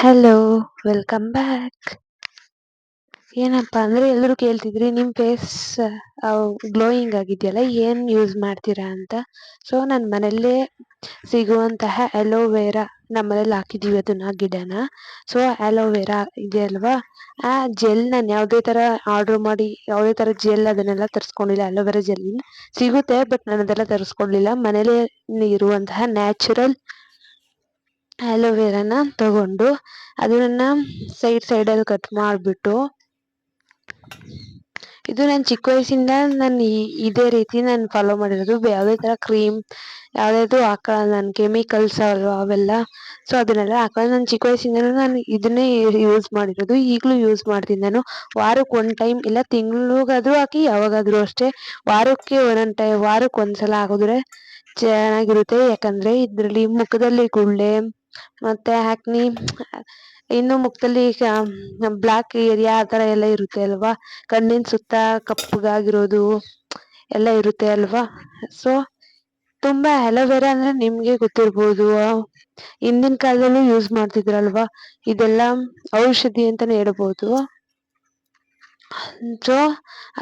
Hello welcome back ಏನಪ್ಪ ಅಂದ್ರೆ ಎಲ್ಲರೂ ಕೇಳ್ತಿದ್ರಿ ನಿಮ್ಮ ಫೇಸ್ ಗ್ಲೋಯಿಂಗ್ ಆಗಿದೆಯಲ್ಲ, ಏನು ಯೂಸ್ ಮಾಡ್ತೀರಾ ಅಂತ? ಸೊ ನನ್ನ ಮನೆಯಲ್ಲೇ ಸಿಗುವಂತಹ ಅಲೋವೆರಾ ನಮ್ಮನೇಲಿ ಹಾಕಿದೀವಿ ಅದನ್ನ, ಗಿಡನ. ಸೊ ಅಲೋವೆರಾ ಇದೆ ಅಲ್ವಾ? ಆ ಜೆಲ್ ನಾನು ಯಾವುದೇ ತರ ಆರ್ಡರ್ ಮಾಡಿ, ಯಾವುದೇ ಥರ ಜೆಲ್ ಅದನ್ನೆಲ್ಲ ತರಿಸ್ಕೊಂಡಿಲ್ಲ ಅಲೋವೆರಾ ಜೆಲ್ ಸಿಗುತ್ತೆ ಬಟ್ ನಾನು ಅದೆಲ್ಲ ತರಿಸಕೊಳ್ಳಲಿಲ್ಲ ಮನೇಲೆ ಇರುವಂತಹ ನ್ಯಾಚುರಲ್ ಅಲೋವೆರಾನ ತಗೊಂಡು ಅದನ್ನ ಸೈಡ್ ಸೈಡಲ್ಲಿ ಕಟ್ ಮಾಡಿಬಿಟ್ಟು ಇದು ನಾನು ಚಿಕ್ಕ ವಯಸ್ಸಿಂದ ನಾನು ಇದೇ ರೀತಿ ನಾನು ಫಾಲೋ ಮಾಡಿರೋದು. ಯಾವುದೇ ಥರ ಕ್ರೀಮ್ ಯಾವುದಾದ್ರು ಹಾಕಳಲ್ಲ ನಾನು ಕೆಮಿಕಲ್ಸ್ ಅಲ್ವಾ ಅವೆಲ್ಲ ಸೊ ಅದನ್ನೆಲ್ಲ ಹಾಕಳಲ್ಲ ನಾನು ಚಿಕ್ಕ ವಯಸ್ಸಿಂದನೂ ನಾನು ಇದನ್ನೇ ಯೂಸ್ ಮಾಡಿರೋದು. ಈಗಲೂ ಯೂಸ್ ಮಾಡ್ತೀನಿ ನಾನು. ವಾರಕ್ಕೆ ಒಂದು ಟೈಮ್ ಇಲ್ಲ, ತಿಂಗಳಿಗಾದ್ರೂ ಹಾಕಿ, ಯಾವಾಗಾದರೂ ಅಷ್ಟೇ. ವಾರಕ್ಕೆ ಒಂದೊಂದು ಟೈಮ್ ಒಂದು ಒಂದ್ಸಲ ಹಾಕಿದ್ರೆ ಚೆನ್ನಾಗಿರುತ್ತೆ. ಯಾಕಂದರೆ ಇದರಲ್ಲಿ ಮುಖದಲ್ಲಿ ಗುಳ್ಳೆ ಮತ್ತೆ ಹಕ್ನಿ ಇನ್ನು ಮುಖದಲ್ಲಿ ಬ್ಲಾಕ್ ಏರಿಯಾ ಆ ಥರ ಎಲ್ಲ ಇರುತ್ತೆ ಅಲ್ವಾ? ಕಣ್ಣಿನ ಸುತ್ತ ಕಪ್ಪಗಾಗಿರೋದು ಎಲ್ಲ ಇರುತ್ತೆ ಅಲ್ವಾ? ಸೊ ತುಂಬಾ ಅಲೋವೆರಾ ಅಂದ್ರೆ ನಿಮ್ಗೆ ಗೊತ್ತಿರ್ಬೋದು. ಹಿಂದಿನ ಕಾಲದಲ್ಲೂ ಯೂಸ್ ಮಾಡ್ತಿದ್ರಲ್ವಾ? ಇದೆಲ್ಲ ಔಷಧಿ ಅಂತಾನೆ ಹೇಳ್ಬೋದು. ಸೊ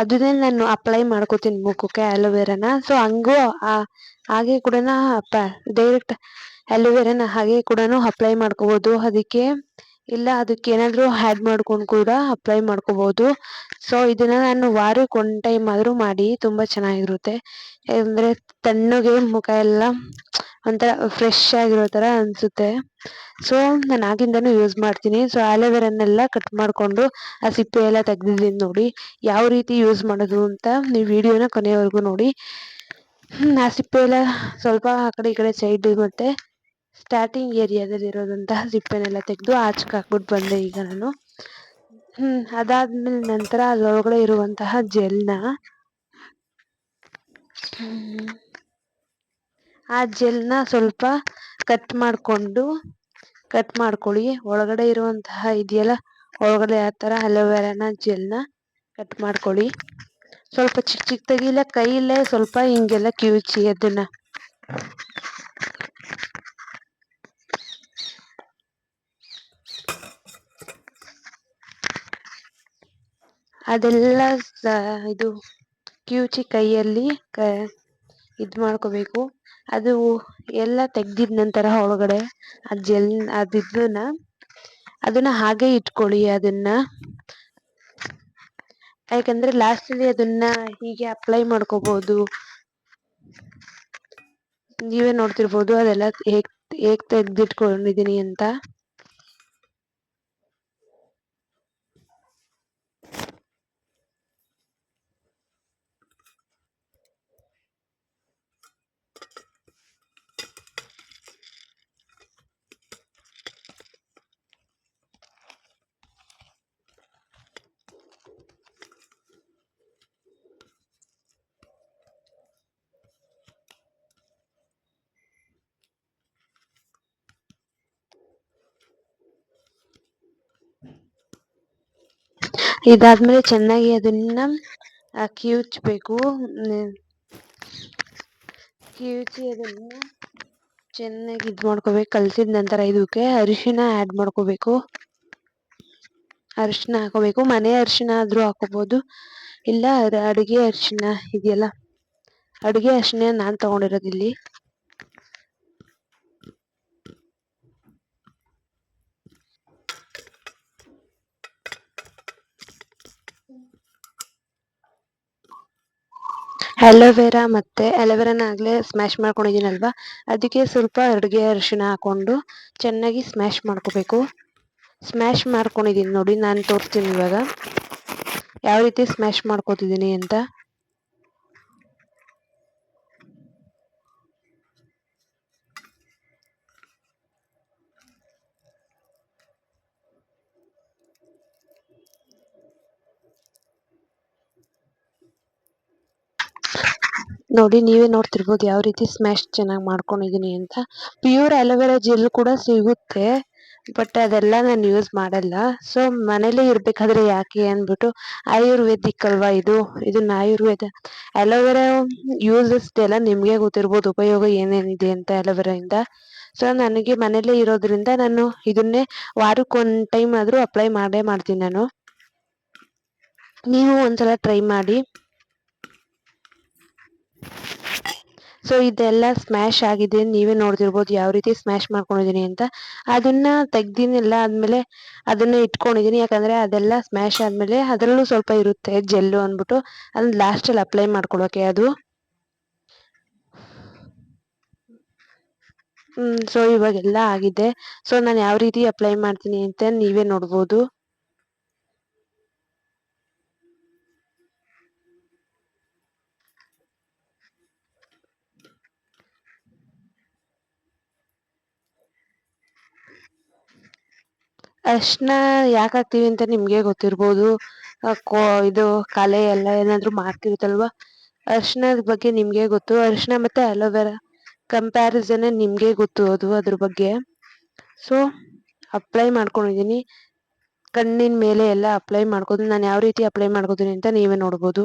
ಅದನ್ನೇ ನಾನು ಅಪ್ಲೈ ಮಾಡ್ಕೋತೀನಿ ಮುಖಕ್ಕೆ ಅಲೋವೆರಾನ ಸೊ ಹಂಗೂ ಹಾಗೆ ಅಪ್ಪ ಡೈರೆಕ್ಟ್ ಅಲೋವೆರಾನ ಹಾಗೆ ಕೂಡ ಅಪ್ಲೈ ಮಾಡ್ಕೋಬೋದು. ಅದಕ್ಕೆ ಇಲ್ಲ, ಅದಕ್ಕೆ ಏನಾದರೂ ಆ್ಯಡ್ ಮಾಡ್ಕೊಂಡು ಕೂಡ ಅಪ್ಲೈ ಮಾಡ್ಕೋಬಹುದು ಸೊ ಇದನ್ನ ನಾನು ವಾರಕ್ಕೆ ಒನ್ ಟೈಮ್ ಆದರೂ ಮಾಡಿ ತುಂಬ ಚೆನ್ನಾಗಿರುತ್ತೆ. ಅಂದರೆ ತಣ್ಣಗೆ ಮುಖ ಎಲ್ಲ ಒಂಥರ ಫ್ರೆಶ್ ಆಗಿರೋ ಥರ ಅನಿಸುತ್ತೆ. ಸೊ ನಾನು ಆಗಿಂದನೂ ಯೂಸ್ ಮಾಡ್ತೀನಿ. ಸೊ ಆಲೋವೆರಾನೆಲ್ಲ ಕಟ್ ಮಾಡಿಕೊಂಡು ಆ ಸಿಪ್ಪೆ ಎಲ್ಲ ತೆಗ್ದಿದ್ದೀನಿ ನೋಡಿ. ಯಾವ ರೀತಿ ಯೂಸ್ ಮಾಡೋದು ಅಂತ ನೀವು ವಿಡಿಯೋನ ಕೊನೆಯವರೆಗೂ ನೋಡಿ. ಆ ಸಿಪ್ಪೆ ಎಲ್ಲ ಸ್ವಲ್ಪ ಆ ಕಡೆ ಈ ಕಡೆ ಸೈಡ್ ಮತ್ತೆ ಸ್ಟಾರ್ಟಿಂಗ್ ಏರಿಯಾದಲ್ಲಿ ಇರೋದಂತಹ ಸಿಪ್ಪೆನೆಲ್ಲ ತೆಗೆದು ಆಚೆಗೆ ಹಾಕ್ಬಿಟ್ಟು ಬಂದೆ ಈಗ ನಾನು. ಅದಾದ್ಮೇಲೆ ನಂತರ ಅದ್ರೊಳಗಡೆ ಇರುವಂತಹ ಜೆಲ್ನ. ಆ ಜೆಲ್ನ ಸ್ವಲ್ಪ ಕಟ್ ಮಾಡ್ಕೊಂಡು ಕಟ್ ಮಾಡ್ಕೊಳ್ಳಿ. ಒಳಗಡೆ ಇರುವಂತಹ ಇದೆಯಲ್ಲ, ಒಳಗಡೆ ಆ ಥರ ಅಲೋವೆರಾನ ಜೆಲ್ನ ಕಟ್ ಮಾಡ್ಕೊಳ್ಳಿ. ಸ್ವಲ್ಪ ಚಿಕ್ ಚಿಕ್ದಾಗಿ ಇಲ್ಲ, ಕೈಯಲ್ಲೇ ಸ್ವಲ್ಪ ಹಿಂಗೆಲ್ಲ ಕಿವುಚಿ ಅದನ್ನ. ಅದೆಲ್ಲ ಇದು ಕಿವುಚಿ ಕೈಯಲ್ಲಿ ಕ, ಇದು ಮಾಡ್ಕೋಬೇಕು. ಅದು ಎಲ್ಲ ತೆಗ್ದಿದ ನಂತರ ಒಳಗಡೆ ಆ ಜೆಲ್ ಅದಿದ್ದುನ ಅದನ್ನ ಹಾಗೆ ಇಟ್ಕೊಳ್ಳಿ ಅದನ್ನ. ಯಾಕಂದ್ರೆ ಲಾಸ್ಟ್ ಅಲ್ಲಿ ಅದನ್ನ ಹೀಗೆ ಅಪ್ಲೈ ಮಾಡ್ಕೋಬಹುದು ನೀವೇ ನೋಡ್ತಿರ್ಬೋದು ಅದೆಲ್ಲ ಹೇಗ್ ಹೇಗ್ ತೆಗ್ದಿಟ್ಕೊಂಡಿದೀನಿ ಅಂತ. ಇದಾದ್ಮೇಲೆ ಚೆನ್ನಾಗಿ ಅದನ್ನ ಕಿವುಚ್ಬೇಕು. ಕಿವುಚಿ ಅದನ್ನ ಚೆನ್ನಾಗಿ ಇದು ಮಾಡ್ಕೋಬೇಕು. ಕಲಸಿದ ನಂತರ ಇದಕ್ಕೆ ಅರಿಶಿನ ಆಡ್ ಮಾಡ್ಕೋಬೇಕು. ಅರಿಶಿನ ಹಾಕೋಬೇಕು. ಮನೆ ಅರಿಶಿನ ಆದ್ರೂ ಹಾಕೋಬಹುದು ಇಲ್ಲ ಅಡುಗೆ ಅರಿಶಿನ ಇದೆಯಲ್ಲ? ಅಡುಗೆ ಅರಿಶಿನ ನಾನ್ ತಗೊಂಡಿರೋದು ಇಲ್ಲಿ. ಅಲೋವೆರಾ ಮತ್ತೆ ಅಲೋವೆರಾನ ಆಗ್ಲೇ ಸ್ಮ್ಯಾಶ್ ಮಾಡ್ಕೊಂಡಿದೀನಲ್ವಾ ಅದಕ್ಕೆ ಸ್ವಲ್ಪ ಅಡುಗೆ ಅರಿಶಿಣ ಹಾಕೊಂಡು ಚೆನ್ನಾಗಿ ಸ್ಮ್ಯಾಶ್ ಮಾಡ್ಕೋಬೇಕು. ಸ್ಮ್ಯಾಶ್ ಮಾಡ್ಕೊಂಡಿದ್ದೀನಿ ನೋಡಿ, ನಾನು ತೋರಿಸ್ತೀನಿ ಇವಾಗ. ಯಾವ ರೀತಿ ಸ್ಮ್ಯಾಶ್ ಮಾಡ್ಕೋತಿದ್ದೀನಿ ಅಂತ? ನೋಡಿ ನೀವೇ ನೋಡ್ತಿರ್ಬೋದು ಯಾವ ರೀತಿ ಸ್ಮ್ಯಾಶ್ ಚೆನ್ನಾಗಿ ಮಾಡ್ಕೊಂಡಿದ್ದೀನಿ ಅಂತ. ಪ್ಯೂರ್ ಅಲೋವೆರಾ ಜೆಲ್ ಕೂಡ ಸಿಗುತ್ತೆ ಬಟ್ ಅದೆಲ್ಲ ನಾನು ಯೂಸ್ ಮಾಡಲ್ಲ. ಸೊ ಮನೇಲಿ ಇರಬೇಕಾದ್ರೆ ಯಾಕೆ ಅಂದ್ಬಿಟ್ಟು ಆಯುರ್ವೇದಿಕ್ ಅಲ್ವಾ ಇದು? ಇದನ್ನ ಆಯುರ್ವೇದ ಅಲೋವೆರಾ ಯೂಸಸ್ ಎಲ್ಲ ನಿಮಗೆ ಗೊತ್ತಿರ್ಬೋದು ಉಪಯೋಗ ಏನೇನಿದೆ ಅಂತ ಅಲೋವೆರಾ ಇಂದ. ಸೊ ನನಗೆ ಮನೇಲೇ ಇರೋದ್ರಿಂದ ನಾನು ಇದನ್ನೇ ವಾರಕ್ಕೊಂದು ಟೈಮ್ ಆದರೂ ಅಪ್ಲೈ ಮಾಡೇ ಮಾಡ್ತೀನಿ ನಾನು. ನೀವು ಒಂದ್ಸಲ ಟ್ರೈ ಮಾಡಿ. ಸೊ ಇದೆಲ್ಲ ಸ್ಮ್ಯಾಶ್ ಆಗಿದೆ. ನೀವೇ ನೋಡ್ತಿರ್ಬೋದು ಯಾವ ರೀತಿ ಸ್ಮ್ಯಾಶ್ ಮಾಡ್ಕೊಂಡಿದ್ದೀನಿ ಅಂತ. ಅದನ್ನ ತೆಗ್ದಿನೆಲ್ಲ ಆದ್ಮೇಲೆ ಅದನ್ನ ಇಟ್ಕೊಂಡಿದ್ದೀನಿ ಯಾಕಂದ್ರೆ ಅದೆಲ್ಲ ಸ್ಮ್ಯಾಶ್ ಆದ್ಮೇಲೆ ಅದರಲ್ಲೂ ಸ್ವಲ್ಪ ಇರುತ್ತೆ ಜೆಲ್ಲು ಅಂದ್ಬಿಟ್ಟು. ಅದನ್ನ ಲಾಸ್ಟಲ್ಲಿ ಅಪ್ಲೈ ಮಾಡ್ಕೊಳ್ಳೋಕೆ ಅದು. ಸೊ ಇವಾಗೆಲ್ಲ ಆಗಿದೆ. ಸೊ ನಾನು ಯಾವ ರೀತಿ ಅಪ್ಲೈ ಮಾಡ್ತೀನಿ ಅಂತ ನೀವೇ ನೋಡ್ಬೋದು. ಅರ್ಶಿನ ಯಾಕೆ ಹಾಕ್ತೀವಿ ಅಂತ ನಿಮಗೆ ಗೊತ್ತಿರ್ಬೋದು. ಕೋ, ಇದು ಕಲೆ ಎಲ್ಲ ಏನಾದರೂ ಮಾಡ್ತಿರುತ್ತಲ್ವಾ? ಅರ್ಶಿನದ ಬಗ್ಗೆ ನಿಮಗೆ ಗೊತ್ತು. ಅರಿಶಿನ ಮತ್ತೆ ಅಲೋವೆರಾ ಕಂಪ್ಯಾರಿಸನ್ ನಿಮಗೆ ಗೊತ್ತು ಅದು ಅದ್ರ ಬಗ್ಗೆ. ಸೊ, ಅಪ್ಲೈ ಮಾಡ್ಕೊಂಡಿದ್ದೀನಿ. ಕಣ್ಣಿನ ಮೇಲೆ ಎಲ್ಲ ಅಪ್ಲೈ ಮಾಡ್ಕೊಂಡು ನಾನು ಯಾವ ರೀತಿ ಅಪ್ಲೈ ಮಾಡ್ಕೋತೀನಿ ಅಂತ ನೀವೇ ನೋಡ್ಬೋದು.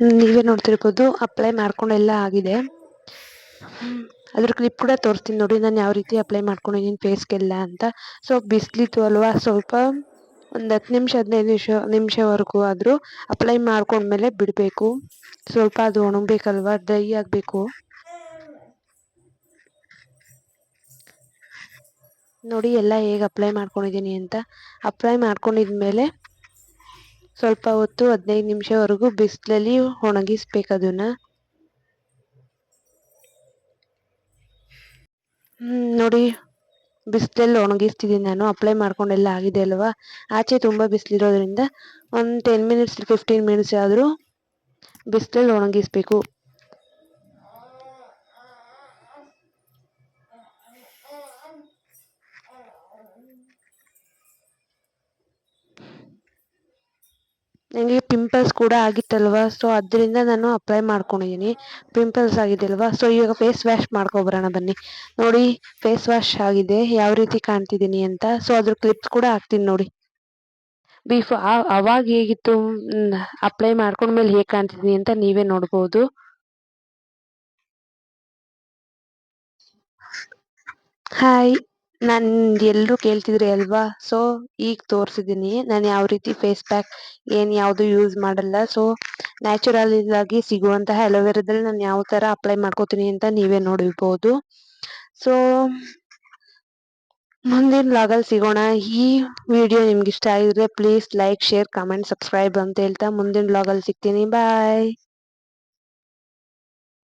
ನೀವೇ ನೋಡ್ತಿರ್ಬೋದು ಅಪ್ಲೈ ಮಾಡ್ಕೊಂಡೆಲ್ಲ ಆಗಿದೆ. ಅದ್ರ ಕ್ಲಿಪ್ ಕೂಡ ತೋರಿಸ್ತೀನಿ ನೋಡಿ ನಾನು ಯಾವ ರೀತಿ ಅಪ್ಲೈ ಮಾಡ್ಕೊಂಡಿದ್ದೀನಿ ಫೇಸ್ಗೆಲ್ಲ ಅಂತ. ಸೊ ಬಿಸಿಲಿತ್ತು ಅಲ್ವಾ ಸ್ವಲ್ಪ ಒಂದು ಹತ್ತು ನಿಮಿಷ ಹದಿನೈದು ನಿಮಿಷ ನಿಮಿಷವರೆಗೂ ಆದರೂ ಅಪ್ಲೈ ಮಾಡ್ಕೊಂಡ್ಮೇಲೆ ಬಿಡಬೇಕು. ಸ್ವಲ್ಪ ಅದು ಒಣಗಬೇಕಲ್ವಾ ಡ್ರೈ ಆಗಬೇಕು. ನೋಡಿ ಎಲ್ಲ ಹೇಗೆ ಅಪ್ಲೈ ಮಾಡ್ಕೊಂಡಿದ್ದೀನಿ ಅಂತ. ಅಪ್ಲೈ ಮಾಡ್ಕೊಂಡಿದ್ಮೇಲೆ ಸ್ವಲ್ಪ ಹೊತ್ತು, ಹದಿನೈದು ನಿಮಿಷವರೆಗೂ ಬಿಸಿಲಲ್ಲಿ ಒಣಗಿಸ್ಬೇಕು ಅದನ್ನ ನೋಡಿ, ಬಿಸಿಲಲ್ಲಿ ಒಣಗಿಸ್ತಿದ್ದೀನಿ ನಾನು. ಅಪ್ಲೈ ಮಾಡ್ಕೊಂಡೆಲ್ಲ ಆಗಿದೆ ಅಲ್ವಾ? ಆಚೆ ತುಂಬಾ ಬಿಸಿಲಿರೋದ್ರಿಂದ ಒಂದು ಟೆನ್ ಮಿನಿಟ್ಸ್ ಫಿಫ್ಟೀನ್ ಮಿನಿಟ್ಸ್ ಆದ್ರೂ ಬಿಸಿಲಲ್ಲಿ ಒಣಗಿಸ್ಬೇಕು. ನನಗೆ ಪಿಂಪಲ್ಸ್ ಕೂಡ ಆಗಿತ್ತಲ್ವ? ಸೊ ಅದರಿಂದ ನಾನು ಅಪ್ಲೈ ಮಾಡ್ಕೊಂಡಿದ್ದೀನಿ ಪಿಂಪಲ್ಸ್ ಆಗಿದೆ ಅಲ್ವಾ ಸೊ ಇವಾಗ ಫೇಸ್ ವಾಶ್ ಮಾಡ್ಕೊಬರೋಣ ಬನ್ನಿ. ನೋಡಿ ಫೇಸ್ ವಾಶ್ ಆಗಿದೆ. ಯಾವ ರೀತಿ ಕಾಣ್ತಿದ್ದೀನಿ ಅಂತ. ಸೊ ಅದ್ರ ಕ್ಲಿಪ್ಸ್ ಕೂಡ ಹಾಕ್ತೀನಿ ನೋಡಿ. ಬಿಫೋ ಅವಾಗ ಹೇಗಿತ್ತು? ಅಪ್ಲೈ ಮಾಡ್ಕೊಂಡ್ಮೇಲೆ ಹೇಗೆ ಕಾಣ್ತಿದ್ದೀನಿ ಅಂತ ನೀವೇ ನೋಡ್ಬೋದು. ಹಾಯ್ ನಾನ್ ಎಲ್ರು ಕೇಳ್ತಿದ್ರಿ ಅಲ್ವಾ? ಸೊ ಈಗ ತೋರ್ಸಿದೀನಿ. ನಾನು ಯಾವ ರೀತಿ ಫೇಸ್ ಪ್ಯಾಕ್ ಏನ್ ಯಾವ್ದು ಯೂಸ್ ಮಾಡಲ್ಲ. ಸೊ ನ್ಯಾಚುರಲ್ ಆಗಿ ಸಿಗುವಂತಹ ಅಲೋವೆರಾದಲ್ಲಿ ನಾನು ಯಾವ ತರ ಅಪ್ಲೈ ಮಾಡ್ಕೋತೀನಿ ಅಂತ ನೀವೇ ನೋಡಿರ್ಬೋದು. ಸೊ ಮುಂದಿನ ಲಾಗಲ್ಲಿ ಸಿಗೋಣ. ಈ ವಿಡಿಯೋ ನಿಮ್ಗೆ ಇಷ್ಟ ಆಗಿದ್ರೆ please like share comment subscribe ಅಂತ ಹೇಳ್ತಾ ಮುಂದಿನ ಲಾಗಲ್ಲಿ ಸಿಗ್ತೀನಿ. ಬಾಯ್